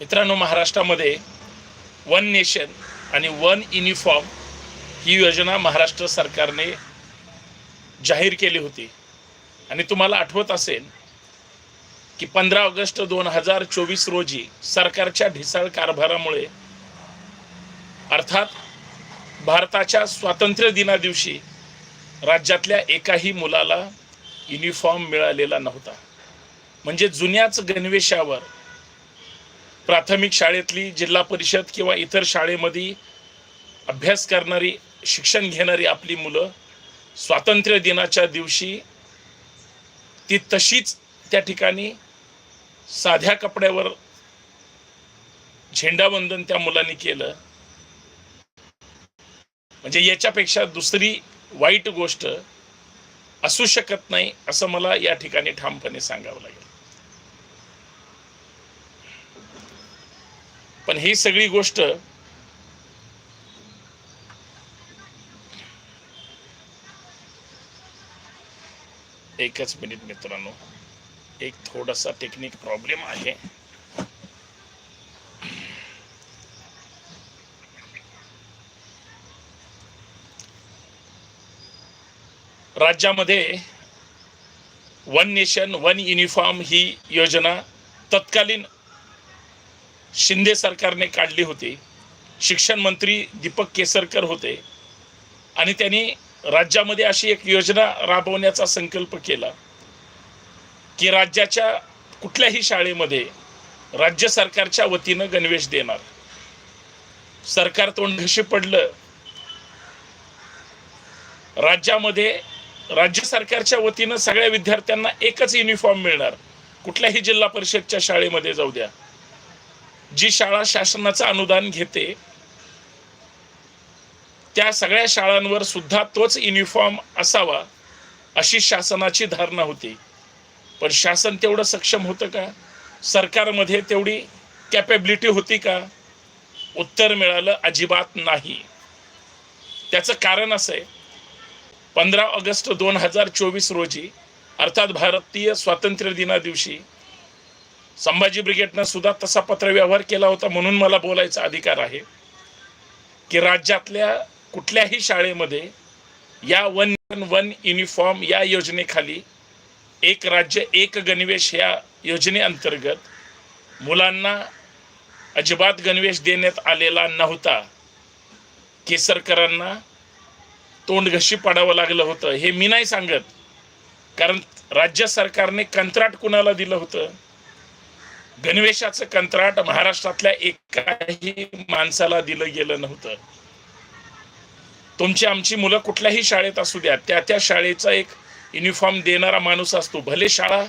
मित्रांनो महाराष्ट्रामध्ये one nation आणि वन युनिफॉर्म ही योजना महाराष्ट्र सरकारने जाहीर केली होती. आणि तुम्हाला आठवत असेल की पंधरा ऑगस्ट दोन हजार चोवीस रोजी सरकारच्या ढिसाळ कारभारामुळे अर्थात भारताच्या स्वातंत्र्य दिना दिवशी राज्यातल्या एकाही मुलाला युनिफॉर्म मिळालेला नव्हता. म्हणजे जुन्याच गणवेशावर प्राथमिक शाळेतली जिल्हा परिषद किंवा इतर शाळेमध्ये अभ्यास करणारी शिक्षण घेणारी आपली मुलं स्वातंत्र्य दिनाच्या दिवशी ती तशीच त्या ठिकाणी साध्या कपड्यावर झेंडावंदन त्या मुलांनी केलं. म्हणजे याच्यापेक्षा दुसरी वाईट गोष्ट असू शकत नाही असं मला या ठिकाणी ठामपणे सांगावं लागेल. पण ही सगळी गोष्ट एकच मिनिट मित्रांनो एक थोडासा टेक्निक प्रॉब्लेम आहे. राज्यामध्ये वन नेशन वन युनिफॉर्म ही योजना तत्कालीन शिंदे सरकारने काढली होती. शिक्षण मंत्री दीपक केसरकर होते. आणि त्यांनी राज्यामध्ये अशी एक योजना राबवण्याचा संकल्प केला. की राज्याच्या कुठल्याही शाळेमध्ये राज्य सरकारच्या वतीनं गणवेश देणार. सरकार तोंड घशी पडलं. राज्यामध्ये राज्य सरकारच्या वतीनं सगळ्या विद्यार्थ्यांना एकच युनिफॉर्म मिळणार. कुठल्याही जिल्हा परिषदच्या शाळेमध्ये जाऊ द्या. जी शाळा शासनाचं अनुदान घेते त्या सगळ्या शाळांवर सुद्धा तोच युनिफॉर्म असावा अशी शासनाची धारणा होती. पण शासन तेवढं सक्षम होतं का? सरकारमध्ये तेवढी कॅपेबिलिटी होती का? उत्तर मिळालं अजिबात नाही. त्याचं कारण असं आहे पंधरा ऑगस्ट दोन हजार चोवीस रोजी अर्थात भारतीय स्वातंत्र्य दिना दिवशी संभाजी ब्रिगेडनं सुद्धा तसा पत्रव्यवहार केला होता म्हणून मला बोलायचा अधिकार आहे की राज्यातल्या कुठल्याही शाळेमध्ये या वन वन युनिफॉर्म या योजनेखाली एक राज्य एक गणवेश या योजनेअंतर्गत मुलांना अजिबात गणवेश देण्यात आलेला नव्हता. केसरकरांना तोंडघशी पाडावं लागलं होतं. हे मी नाही सांगत. कारण राज्य सरकारने कंत्राट कुणाला दिलं होतं? गणवेशाचं कंत्राट महाराष्ट्रातल्या एकाही माणसाला दिलं गेलं नव्हतं. तुमची आमची मुलं कुठल्याही शाळेत असू द्या त्या त्या शाळेचा एक युनिफॉर्म देणारा माणूस असतो. भले शाळा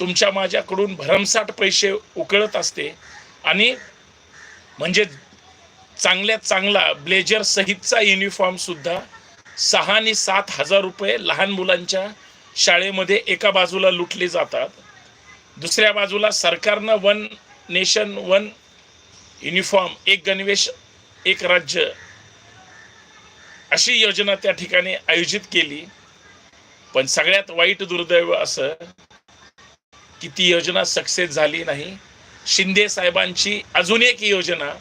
तुमच्या माझ्याकडून भरमसाठ पैसे उकळत असते आणि म्हणजे चांगल्यात चांगला ब्लेजर सहितचा युनिफॉर्म सुद्धा सहा आणि सात हजार रुपये लहान मुलांच्या शाळेमध्ये एका बाजूला लुटले जातात. दुसऱ्या बाजूला सरकारनं वन नेशन वन युनिफॉर्म एक गणवेश एक राज्य अशी योजना त्या ठिकाणी आयोजित केली. पण सगळ्यात वाईट दुर्दैव असं की ती योजना सक्सेस झाली नाही. शिंदे साहेबांची अजून एक योजना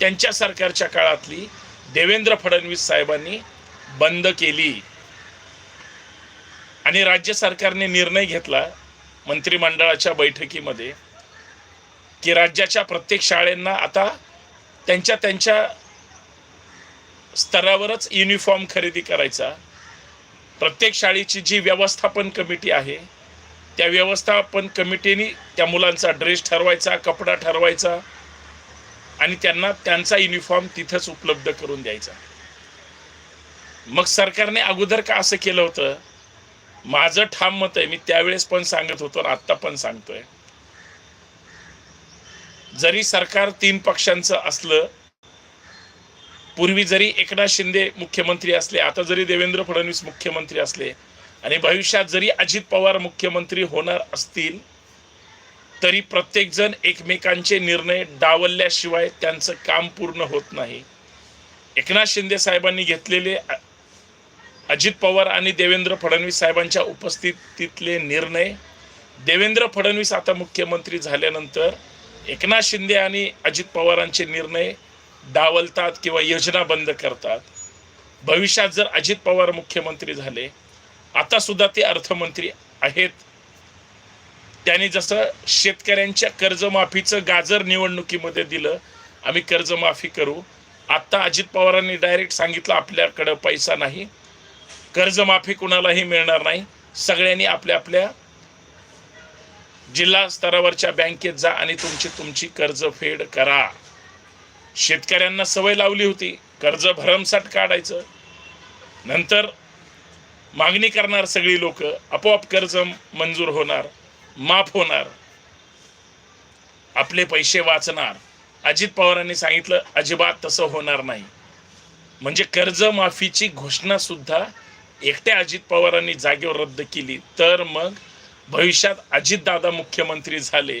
त्यांच्या सरकारच्या काळातली देवेंद्र फडणवीस साहेबांनी बंद केली. आणि राज्य सरकारने निर्णय घेतला मंत्रिमंडळाच्या बैठकीमध्ये की राज्याच्या प्रत्येक शाळेंना आता त्यांच्या त्यांच्या स्तरावरच युनिफॉर्म खरेदी करायचा. प्रत्येक शाळेची जी व्यवस्थापन कमिटी आहे त्या व्यवस्थापन कमिटीने त्या मुलांचा ड्रेस ठरवायचा कपडा ठरवायचा आणि त्यांना त्यांचा युनिफॉर्म तिथंच उपलब्ध करून द्यायचा. मग सरकारने अगोदर का असं केलं होतं? माझं ठाम मत आहे मी त्यावेळेस पण सांगत होतो आणि आत्ता पण सांगतोय. जरी सरकार तीन पक्षांचं असलं पूर्वी जरी एकनाथ शिंदे मुख्यमंत्री असले आता जरी देवेंद्र फडणवीस मुख्यमंत्री असले आणि भविष्यात जरी अजित पवार मुख्यमंत्री होणार असतील तरी प्रत्येकजण एकमेकांचे निर्णय डावलल्याशिवाय त्यांचं काम पूर्ण होत नाही. एकनाथ शिंदे साहेबांनी घेतलेले अजित पवार आणि देवेंद्र फडणवीस साहेबांच्या उपस्थितीतले निर्णय. देवेंद्र फडणवीस आता मुख्यमंत्री झाल्यानंतर एकनाथ शिंदे आणि अजित पवारांचे निर्णय डावलतात किंवा योजना बंद करतात. भविष्यात जर अजित पवार मुख्यमंत्री झाले आता सुद्धा ते अर्थमंत्री आहेत. त्यांनी जसं शेतकऱ्यांच्या कर्जमाफीचं गाजर निवडणुकीमध्ये दिलं आम्ही कर्जमाफी करू. आता अजित पवारांनी डायरेक्ट सांगितलं आपल्याकडं पैसा नाही. कर्जमाफी कुणालाही मिळणार नाही. सगळ्यांनी आपल्या आपल्या जिल्हा स्तरावरच्या बँकेत जा आणि तुमची तुमची कर्जफेड करा. शेतकऱ्यांना सवय लावली होती. कर्ज भरमसाठ काढायचं. नंतर मागणी करणार सगळी लोक. आपोआप कर्ज मंजूर होणार. माफ होणार. आपले पैसे वाचणार. अजित पवारांनी सांगितलं अजिबात तसं होणार नाही. म्हणजे कर्जमाफीची घोषणा सुद्धा एकट्या अजित पवारांनी जागेवर रद्द केली. तर मग भविष्यात अजितदादा मुख्यमंत्री झाले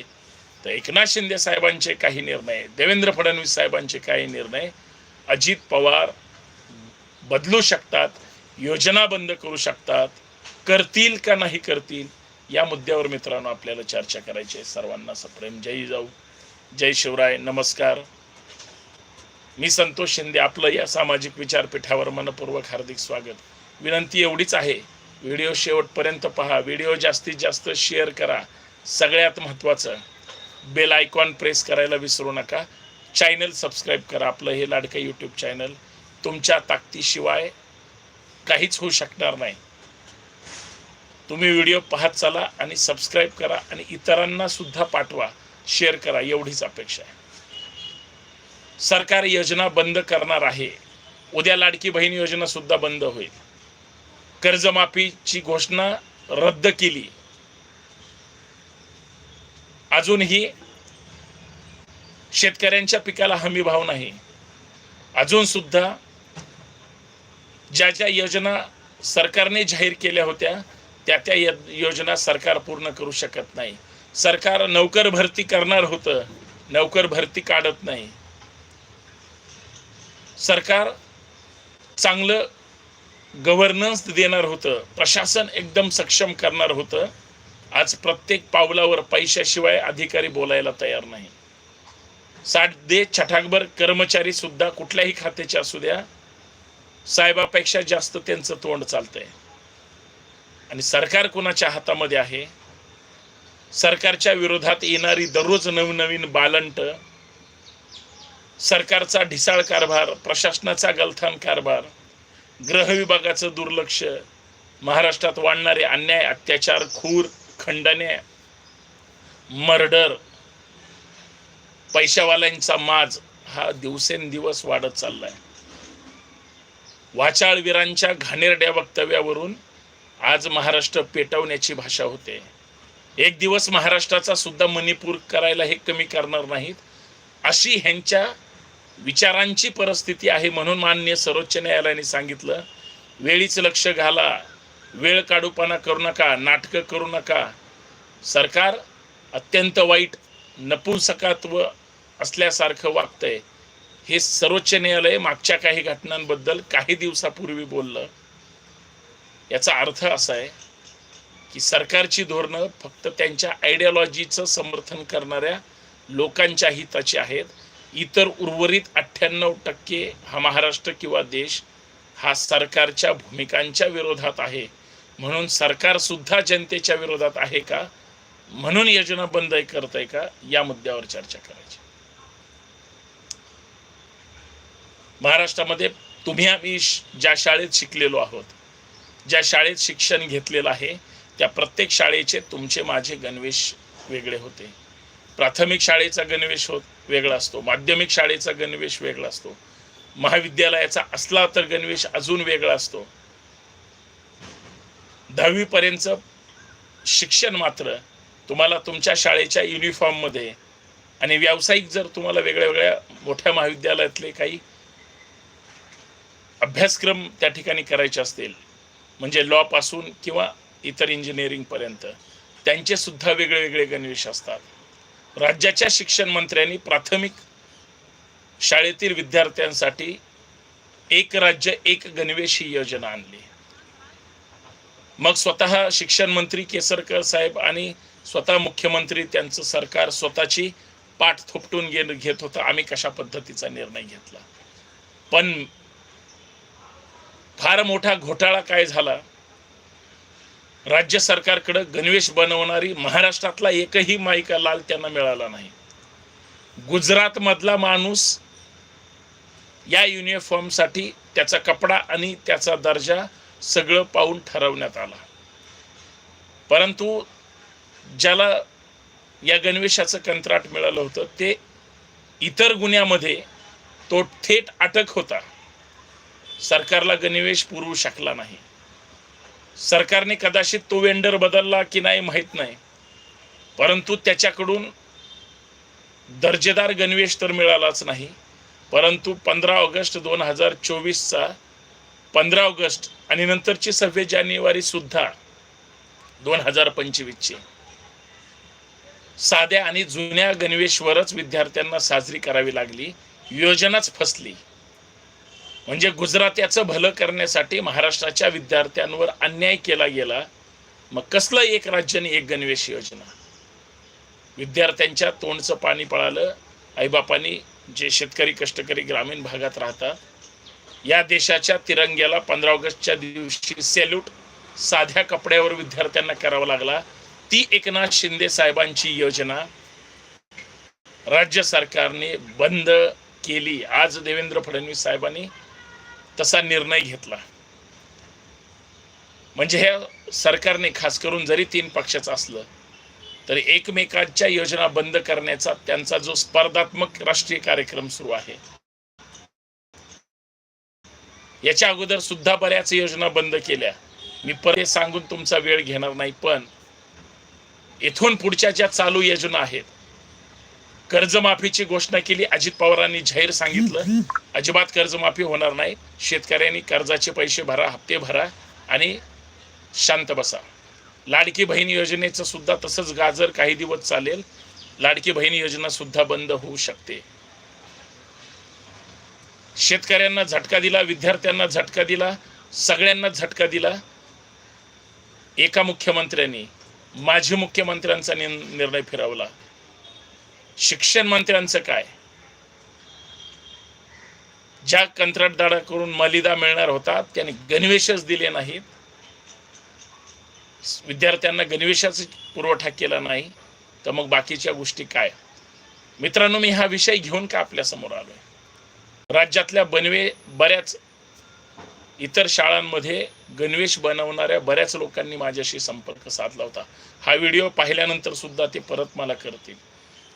तर एकनाथ शिंदे साहेबांचे काही निर्णय देवेंद्र फडणवीस साहेबांचे काही निर्णय अजित पवार बदलू शकतात योजना बंद करू शकतात करतील का नाही करतील या मुद्द्यावर मित्रांनो आपल्याला चर्चा करायची आहे. सर्वांना सप्रेम जय जाऊ जय शिवराय नमस्कार. मी संतोष शिंदे आपलं या सामाजिक विचारपीठावर मनपूर्वक हार्दिक स्वागत. विनंती एवढीच आहे. व्हिडिओ शेवटपर्यंत पहा. व्हिडिओ जास्तीत जास्त शेअर करा. सगळ्यात महत्त्वाचं बेल आयकॉन प्रेस करायला विसरू नका. चॅनल सबस्क्राईब करा आपलं हे लाडकं यूट्यूब चॅनल. तुमच्या ताकदीशिवाय काहीच होऊ शकणार नाही. तुम्ही व्हिडिओ पाहत चला आणि सबस्क्राईब करा आणि इतरांना सुद्धा पाठवा. शेअर करा एवढीच अपेक्षा आहे. सरकार योजना बंद करणार आहे. उद्या लाडकी बहीण योजना सुद्धा बंद होईल. कर्जमाफीची घोषणा रद्द केली. अजूनही शेतकऱ्यांच्या पिकाला हमी भाव नाही. अजून सुद्धा ज्या ज्या योजना सरकारने जाहीर केल्या होत्या त्या त्या योजना सरकार पूर्ण करू शकत नाही. सरकार नौकर भरती करणार होतं नौकर भरती काढत नाही. सरकार चांगलं गव्हर्नन्स देणार होतं प्रशासन एकदम सक्षम करणार होतं आज प्रत्येक पावलावर पैशाशिवाय अधिकारी बोलायला तयार नाही. साधे छटाकभर कर्मचारी सुद्धा कुठल्याही खात्याचे असू द्या साहेबापेक्षा जास्त त्यांचं तोंड चालतंय. आणि सरकार कुणाच्या हातामध्ये आहे? सरकारच्या विरोधात येणारी दररोज नवनवीन बालंट सरकारचा ढिसाळ कारभार प्रशासनाचा गलथान कारभार ग्रह विभागाचं दुर्लक्ष महाराष्ट्रात वाढणारे अन्याय अत्याचार खूर खंडने मर्डर पैशावाल्यांचा माज हा दिवसेंदिवस वाढत चाललाय. वाचाळवीरांच्या घाणेरड्या वक्तव्यावरून आज महाराष्ट्र पेटवण्याची भाषा होते. एक दिवस महाराष्ट्राचा सुद्धा मणिपूर करायला हे कमी करणार नाहीत अशी ह्यांच्या विचारांची परिस्थिती आहे म्हणून मान्य सर्वोच्च न्यायालयाने सांगितलं. वेळीच लक्ष घाला. वेळ काढूपणा करू नका. नाटकं करू नका. सरकार अत्यंत वाईट नपुंसकत्व असल्यासारखं वागतंय. हे सर्वोच्च न्यायालय मागच्या काही घटनांबद्दल काही दिवसापूर्वी बोललं. याचा अर्थ असा आहे की सरकारची धोरणं फक्त त्यांच्या आयडियॉलॉजीचं समर्थन करणाऱ्या लोकांच्या हिताची आहेत. इतर उर्वरित अठ्ठ्याण्णव टक्के हा महाराष्ट्र किंवा देश हा सरकारच्या भूमिकांच्या विरोधात आहे. म्हणून सरकार सुद्धा जनतेच्या विरोधात आहे का? म्हणून योजना बंद करत आहे का? या मुद्द्यावर चर्चा करायची. महाराष्ट्रामध्ये तुम्ही आम्ही ज्या शाळेत शिकलेलो आहोत ज्या शाळेत शिक्षण घेतलेलं आहे त्या प्रत्येक शाळेचे तुमचे माझे गणवेश वेगळे होते. प्राथमिक शाळेचा गणवेश होत वेगळा असतो. माध्यमिक शाळेचा गणवेश वेगळा असतो. महाविद्यालयाचा असला तर गणवेश अजून वेगळा असतो. दहावीपर्यंत शिक्षण मात्र तुम्हाला तुमच्या शाळेच्या युनिफॉर्ममध्ये आणि व्यावसायिक जर तुम्हाला वेगळ्या वेगळ्या मोठ्या महाविद्यालयातले काही अभ्यासक्रम त्या ठिकाणी करायचे असतील म्हणजे लॉ पासून किंवा इतर इंजिनिअरिंगपर्यंत त्यांचे सुद्धा वेगळे वेगळे गणवेश असतात. राज्याच्या शिक्षण मंत्र्यांनी प्राथमिक शाळेतील विद्यार्थ्यांसाठी एक राज्य एक गणवेश ही योजना आणली. मग स्वतः शिक्षण मंत्री केसरकर साहेब आणि स्वतः मुख्यमंत्री त्यांचं सरकार स्वतःची पाठ थोपटून घे घेत होतं. आम्ही कशा पद्धतीचा निर्णय घेतला? पण फार मोठा घोटाळा काय झाला? राज्य सरकारकडं गणवेश बनवणारी महाराष्ट्रातला एकही माईका लाल त्यांना मिळाला नाही. गुजरातमधला माणूस या युनिफॉर्मसाठी त्याचा कपडा आणि त्याचा दर्जा सगळं पाहून ठरवण्यात आला. परंतु ज्याला या गणवेशाचं कंत्राट मिळालं होतं ते इतर गुन्ह्यामध्ये तो थेट अटक होता. सरकारला गणवेश पुरवू शकला नाही. सरकारने कदाचित तो वेंडर बदलला की नाही माहीत नाही. परंतु त्याच्याकडून दर्जेदार गणवेश तर मिळालाच नाही. परंतु पंधरा ऑगस्ट दोन हजार चोवीसचा पंधरा ऑगस्ट आणि नंतरची सव्वीस जानेवारीसुद्धा दोन हजार पंचवीसची साध्या आणि जुन्या गणवेशवरच विद्यार्थ्यांना साजरी करावी लागली. योजनाच फसली. म्हणजे गुजरात्याचं भलं करण्यासाठी महाराष्ट्राच्या विद्यार्थ्यांवर अन्याय केला गेला मग कसलं एक राज्याने एक गणवेश योजना? विद्यार्थ्यांच्या तोंडचं पाणी पळालं आईबापांनी जे शेतकरी कष्टकरी ग्रामीण भागात राहतात या देशाच्या तिरंग्याला पंधरा ऑगस्टच्या दिवशी सॅल्यूट साध्या कपड्यावर विद्यार्थ्यांना करावा लागला. ती एकनाथ शिंदे साहेबांची योजना राज्य सरकारने बंद केली. आज देवेंद्र फडणवीस साहेबांनी तसा निर्णय घेतला. म्हणजे हे सरकारने खास करून जरी तीन पक्षाचं असलं तरी एकमेकांच्या योजना बंद करण्याचा त्यांचा जो स्पर्धात्मक राष्ट्रीय कार्यक्रम सुरू आहे. याच्या अगोदर सुद्धा बऱ्याच योजना बंद केल्या. मी परत सांगून तुमचा वेळ घेणार नाही पण इथून पुढच्या ज्या चालू योजना आहेत कर्जमाफीची घोषणा केली. अजित पवारांनी जाहीर सांगितलं. अजिबात कर्जमाफी होणार नाही. शेतकऱ्यांनी कर्जाचे पैसे भरा हप्ते भरा आणि शांत बसा. लाडकी बहीण योजनेचं सुद्धा तसंच गाजर काही दिवस चालेल. लाडकी बहीण योजना सुद्धा बंद होऊ शकते. शेतकऱ्यांना झटका दिला विद्यार्थ्यांना झटका दिला सगळ्यांना झटका दिला. एका मुख्यमंत्र्यांनी माजी मुख्यमंत्र्यांचा निर्णय फिरवला. शिक्षण मंत्र्यांचं काय? ज्या कंत्राटदाराकडून मलिदा मिळणार होता त्यांनी गणवेशच दिले नाहीत. विद्यार्थ्यांना गणवेशाचा पुरवठा केला नाही तर मग बाकीच्या गोष्टी काय? मित्रांनो मी हा विषय घेऊन का आपल्यासमोर आलोय? राज्यातल्या बनवे बऱ्याच इतर शाळांमध्ये गणवेश बनवणाऱ्या बऱ्याच लोकांनी माझ्याशी संपर्क साधला होता. हा व्हिडिओ पाहिल्यानंतर सुद्धा ते परत मला करतील.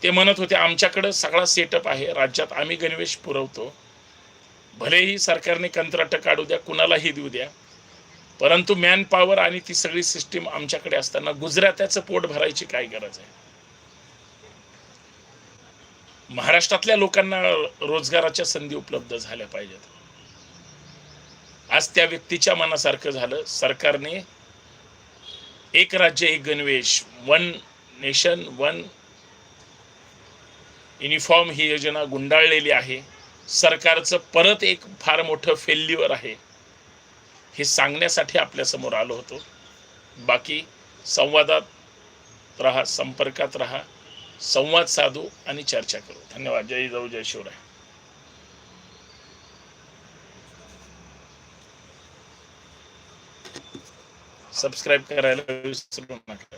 ते म्हणत होते आमच्याकडं सगळा सेटअप आहे राज्यात आम्ही गणवेश पुरवतो. भलेही सरकारने कंत्राट काढू द्या कुणालाही देऊ द्या. परंतु मॅन पॉवर आणि ती सगळी सिस्टीम आमच्याकडे असताना गुजरात्याचं पोट भरायची काय गरज आहे? महाराष्ट्रातल्या लोकांना रोजगाराच्या संधी उपलब्ध झाल्या पाहिजेत. आज त्या व्यक्तीच्या मनासारखं झालं. सरकारने एक राज्य एक गणवेश वन नेशन वन युनिफॉर्म ही योजना गुंडाळलेली आहे. सरकारचं परत एक फार मोठं फेल्युअर आहे. हे सांगण्यासाठी आपल्यासमोर आलो होतो. बाकी संवादात राहा संपर्कात राहा संवाद साधू आणि चर्चा करू. धन्यवाद. जय जाऊ जय शिवराय. सबस्क्राईब करायला विसरू नका.